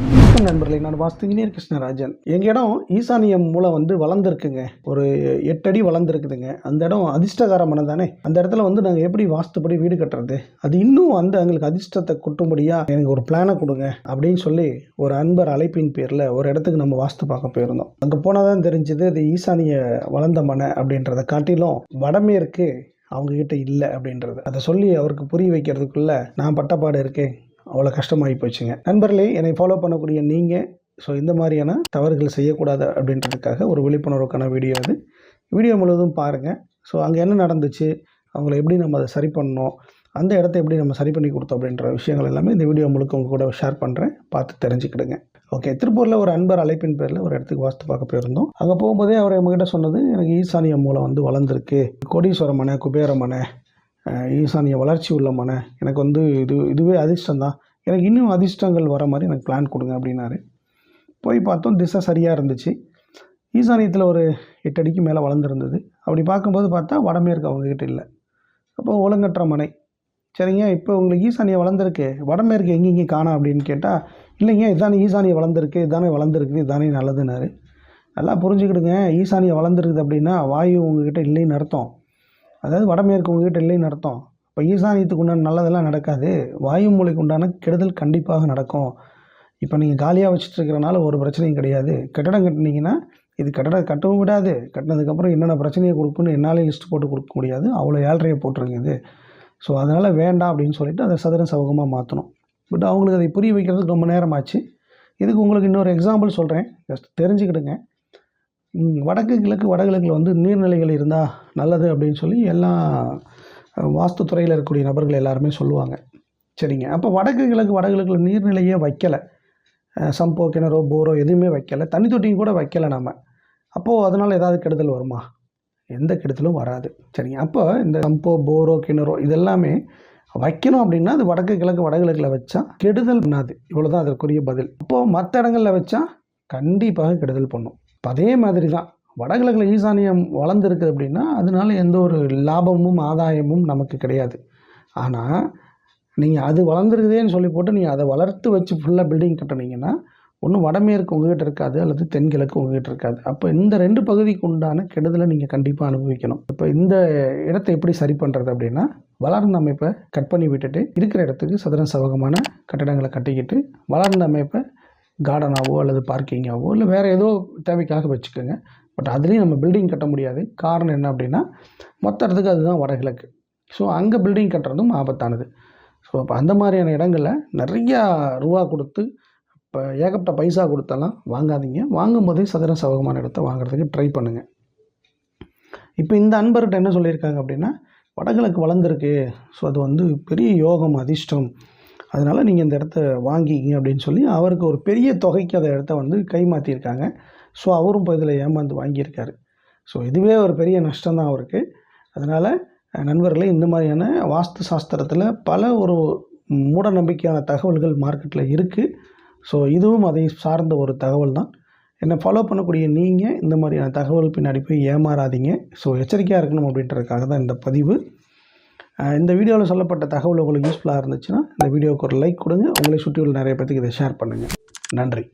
வணக்கம் நண்பர்களே நான் வாஸ்து இன்ஜினியர் கிருஷ்ணராஜன். எங்கள் இடம் ஈசானியம் மூலம் வந்து வளர்ந்துருக்குங்க. ஒரு எட்டடி வளர்ந்துருக்குதுங்க. அந்த இடம் அதிர்ஷ்டகார தானே? அந்த இடத்துல வந்து நாங்கள் எப்படி வாஸ்துப்படி வீடு கட்டுறது? அது இன்னும் வந்து எங்களுக்கு அதிர்ஷ்டத்தை கொட்டும்படியாக எனக்கு ஒரு பிளானை கொடுங்க அப்படின்னு சொல்லி ஒரு அன்பர் அழைப்பின் பேரில் ஒரு இடத்துக்கு நம்ம வாஸ்து பார்க்க போயிருந்தோம். அங்கே போனால் தான் தெரிஞ்சது அது ஈசானிய வளர்ந்த மனை அப்படின்றத காட்டிலும் வடமேற்கு அவங்கக்கிட்ட இல்லை அப்படின்றது. அதை சொல்லி அவருக்கு புரிய வைக்கிறதுக்குள்ள நான் பட்டப்பாடு இருக்கேன். அவ்வளோ கஷ்டமாகி போச்சுங்க. நண்பர்களே என்னை ஃபாலோ பண்ணக்கூடிய நீங்கள் ஸோ இந்த மாதிரியான தவறுகள் செய்யக்கூடாது அப்படின்றதுக்காக ஒரு விழிப்புணர்வுக்கான வீடியோ அது. வீடியோ முழுவதும் பாருங்கள் ஸோ அங்கே என்ன நடந்துச்சு? அவங்கள எப்படி நம்ம அதை சரி பண்ணணும்? அந்த இடத்த எப்படி நம்ம சரி பண்ணி கொடுத்தோம் அப்படின்ற விஷயங்கள் எல்லாமே இந்த வீடியோ முழுக்க உங்கள் கூட ஷேர் பண்ணுறேன் பார்த்து தெரிஞ்சுக்கிடுங்க. ஓகே திருப்பூரில் ஒரு அன்பர் அழைப்பின் பேரில் ஒரு இடத்துக்கு வாஸ்து பார்க்க போயிருந்தோம். அங்கே போகும்போதே அவர் நம்மகிட்ட சொன்னது எனக்கு ஈசானிய மூலம் வந்து வளர்ந்துருக்கு. கோடீஸ்வர மனை குபேர மனை ஈசானிய வளர்ச்சி உள்ள மனை. எனக்கு வந்து இது இதுவே அதிர்ஷ்டம் தான் எனக்கு இன்னும் அதிர்ஷ்டங்கள் வர மாதிரி எனக்கு பிளான் கொடுங்க அப்படின்னாரு. போய் பார்த்தோம் திசை சரியாக இருந்துச்சு. ஈசானியத்தில் ஒரு எட்டு அடிக்கு மேலே வளர்ந்துருந்தது. அப்படி பார்க்கும்போது பார்த்தா வடமேற்கு அவங்கக்கிட்ட இல்லை. அப்போ ஒழுங்கற்ற மனை. சரிங்க இப்போ உங்களுக்கு ஈசானியை வளர்ந்துருக்கு. வடமேற்கு எங்கெங்கே காணா அப்படின்னு கேட்டால் இல்லைங்க இதுதானே ஈசானியை வளர்ந்துருக்கு இதுதானே வளர்ந்துருக்கு இதுதானே நல்லதுன்னாரு. நல்லா புரிஞ்சுக்கிடுங்க ஈசானியை வளர்ந்துருக்குது அப்படின்னா வாயு உங்ககிட்ட இல்லைன்னு அர்த்தம். அதாவது வடமேற்கு உங்ககிட்ட இல்லைன்னு அர்த்தம். இப்போ ஈசானியத்துக்கு உண்டான நல்லதெல்லாம் நடக்காது. வாயு மூலைக்கு உண்டான கெடுதல் கண்டிப்பாக நடக்கும். இப்போ நீங்கள் காலியாக வச்சுட்டு இருக்கிறனால ஒரு பிரச்சனையும் கிடையாது. கட்டடம் கட்டினீங்கன்னா இது கட்டடம் கட்டவும் விடாது. கட்டினதுக்கப்புறம் என்னென்ன பிரச்சனையை கொடுக்குன்னு என்னாலே லிஸ்ட் போட்டு கொடுக்க முடியாது. அவ்வளோ ஏழ்றையை போட்டுருங்க இது ஸோ அதனால் வேண்டாம் அப்படின்னு சொல்லிட்டு அதை சதுர சவகமாக மாற்றணும் பட் அவங்களுக்கு அதை புரிய வைக்கிறதுக்கு ரொம்ப நேரம் ஆச்சு இதுக்கு உங்களுக்கு இன்னொரு எக்ஸாம்பிள் சொல்கிறேன் ஜஸ்ட் தெரிஞ்சுக்கிடுங்க. வடக்கு கிழக்கு வடகிழக்கில் வந்து நீர்நிலைகள் இருந்தால் நல்லது அப்படின்னு சொல்லி எல்லாம் வாஸ்து வாஸ்துத்துறையில் இருக்கக்கூடிய நபர்கள் எல்லாருமே சொல்லுவாங்க. சரிங்க. அப்போ வடக்கு கிழக்கு வடகிழக்கில் நீர்நிலையே வைக்கலை. சம்போ கிணறோ போரோ எதுவுமே வைக்கலை. தண்ணி தொட்டியும் கூட வைக்கலை நம்ம அப்போது அதனால் ஏதாவது கெடுதல் வருமா? எந்த கெடுதலும் வராது. சரிங்க. அப்போ இந்த சம்போ போரோ கிணறோ இதெல்லாமே வைக்கணும் அப்படின்னா அது வடக்கு கிழக்கு வடகிழக்கில் வச்சா கெடுதல் பண்ணாது. இவ்வளோ தான் அதற்குரிய பதில். அப்போது மற்ற இடங்களில் வச்சா கண்டிப்பாக கெடுதல் பண்ணும். இப்போ அதே மாதிரி தான் வடகிழக்கில் ஈசானியம் வளர்ந்துருக்கு அப்படின்னா அதனால எந்த ஒரு லாபமும் ஆதாயமும் நமக்கு கிடையாது. ஆனால் நீங்கள் அது வளர்ந்துருக்குதேன்னு சொல்லி போட்டு நீங்கள் அதை வளர்த்து வச்சு ஃபுல்லாக பில்டிங் கட்டுனீங்கன்னா ஒன்று வடமேற்கு உங்ககிட்ட இருக்காது அல்லது தென்கிழக்கு உங்ககிட்ட இருக்காது. அப்போ இந்த ரெண்டு பகுதிக்கு உண்டான கெடுதலை நீங்கள் கண்டிப்பாக அனுபவிக்கணும். இப்போ இந்த இடத்தை எப்படி சரி பண்ணுறது அப்படின்னா வளர்ந்த அமைப்பை கட் பண்ணி விட்டுட்டு இருக்கிற இடத்துக்கு சதுர சவகமான கட்டடங்களை கட்டிக்கிட்டு வளர்ந்த அமைப்பை கார்டனாவோ அல்லது பார்க்கிங்காவோ இல்லை வேறு ஏதோ தேவைக்காக வச்சுக்கோங்க. பட் அதுலேயும் நம்ம பில்டிங் கட்ட முடியாது. காரணம் என்ன அப்படின்னா மொத்த இடத்துக்கு அதுதான் வடகிழக்கு. ஸோ அங்கே பில்டிங் கட்டுறதும் ஆபத்தானது. ஸோ அப்போ அந்த மாதிரியான இடங்களில் நிறையா ரூபா கொடுத்து இப்போ ஏகப்பட்ட பைசா கொடுத்தெல்லாம் வாங்காதீங்க. வாங்கும்போதே சதுர சவகமான இடத்த வாங்குறதுக்கு ட்ரை பண்ணுங்கள் இப்போ இந்த அன்பர்கிட்ட என்ன சொல்லியிருக்காங்க அப்படின்னா வடகிழக்கு வளர்ந்துருக்கு. ஸோ அது வந்து பெரிய யோகம் அதிர்ஷ்டம். அதனால் நீங்கள் இந்த இடத்த வாங்கிக்கிங்க அப்படின்னு சொல்லி அவருக்கு ஒரு பெரிய தொகைக்கு அந்த இடத்த வந்து கைமாற்றியிருக்காங்க ஸோ அவரும் இப்போ இதில் ஏமாந்து வாங்கியிருக்காரு. ஸோ இதுவே ஒரு பெரிய நஷ்டம் தான் அவருக்கு. அதனால் நண்பர்களே இந்த மாதிரியான வாஸ்து சாஸ்திரத்தில் பல ஒரு மூட நம்பிக்கையான தகவல்கள் மார்க்கெட்டில் இருக்குது ஸோ இதுவும் அதை சார்ந்த ஒரு தகவல் தான் என்னை ஃபாலோ பண்ணக்கூடிய நீங்கள் இந்த மாதிரியான தகவல் பின்னாடி போய் ஏமாறாதீங்க. ஸோ எச்சரிக்கையாக இருக்கணும் அப்படின்றதுக்காக தான் இந்த பதிவு. இந்த வீடியோவில் சொல்லப்பட்ட தகவல் உங்களுக்கு யூஸ்ஃபுல்லாக இருந்துச்சுன்னா இந்த வீடியோவுக்கு ஒரு லைக் கொடுங்க. உங்களை சுற்றியுள்ள நிறைய பேத்துக்கு இதை ஷேர் பண்ணுங்கள் நன்றி.